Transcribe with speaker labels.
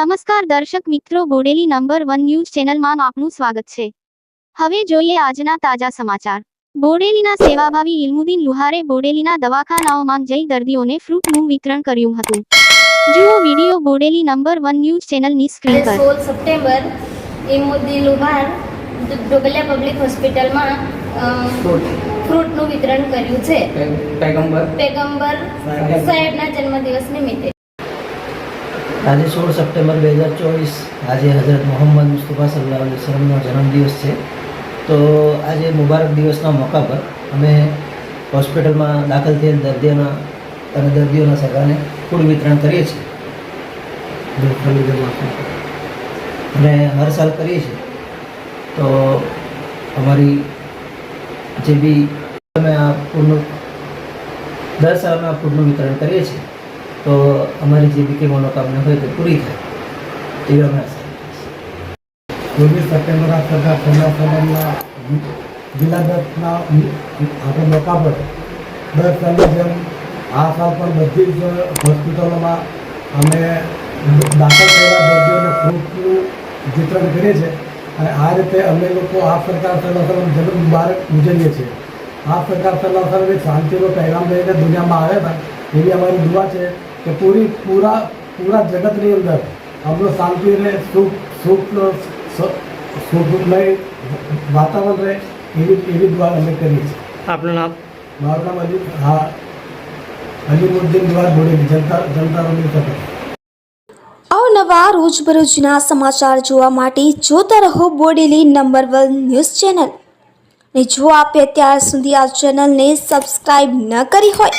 Speaker 1: નમસ્કાર દર્શક મિત્રો બોડેલી નંબર વન ન્યૂઝ ચેનલમાં આપનું સ્વાગત છે. હવે જોઈએ આજના તાજા સમાચાર. બોડેલીના સેવાભાવી ઇલમુદ્દીન લુહારે બોડેલીના દવાખાનાઓમાં જઈ દર્દીઓને ફ્રૂટનું વિતરણ કર્યું હતું. જુઓ video Bodeli number one news ચેનલની સ્ક્રીન પર.
Speaker 2: સોળ સપ્ટેમ્બર ઇલમુદ્દીન લુહાર ડોબલિયા પબ્લિક હોસ્પિટલમાં ફ્રૂટનું વિતરણ કર્યું છે.
Speaker 3: પેગમ્બર
Speaker 2: પેગમ્બર સાહેબના જન્મદિવસ નિમિત્તે.
Speaker 4: આજે સોળ સપ્ટેમ્બર બે હજાર ચોવીસ, આજે હઝરત મોહમ્મદ મુસ્તફા સલ્લાહ અલી વસલમનો જન્મદિવસ છે. તો આજે મુબારક દિવસના મોકા પર અમે હોસ્પિટલમાં દાખલ થયેલ દર્દીઓના અને દર્દીઓના સગાને ફૂડ વિતરણ કરીએ છીએ. અને હર સાલ કરીએ છીએ. તો અમારી જે બી અમે આ ફૂડનું, દર સાલ અમે આ ફૂડનું વિતરણ કરીએ છીએ. તો અમારી જે બી કંઈ મનોકામના હોય તે પૂરી થાય. એવી અમે
Speaker 5: ચોવીસ સપ્ટેમ્બર આ સરદાર સલ્લાહ જિલ્લા દસના આપણે મોકા દર સાલની જેમ આ સાલ પણ બધી જ હોસ્પિટલોમાં અમે દાખલ થયેલા દર્દીઓને ફ્રૂટનું વિતરણ કરીએ છીએ અને આ રીતે અમે લોકો આ સરકાર સલ્લાહ સલમ જન્મ મુબારક ઉજવીએ છીએ. આ સરકાર સલ્લાહ સલમ એક શાંતિનો પહેલામ લઈને દુનિયામાં આવ્યા હતા. એવી અમારી દુવા છે. કે પૂરી પૂરા પૂરા જગતની અંદર અમનો શાંતિ રહે સુખ સુખ સ- સુખમય વાતાવરણ રહે એવી એવી દ્વાર અમે કરીએ છીએ.
Speaker 3: આપનું નામ?
Speaker 5: મારું નામ અલી હા અલીમુદ્દીન દ્વારા બોડેલી જનતા જનતા રમી
Speaker 6: અવનવા રોજબરોજના સમાચાર જોવા માટે જોતા રહો Bodeli number one news channel. ને જો આપે અત્યાર સુધી આ ચેનલને સબસ્ક્રાઇબ ન કરી હોય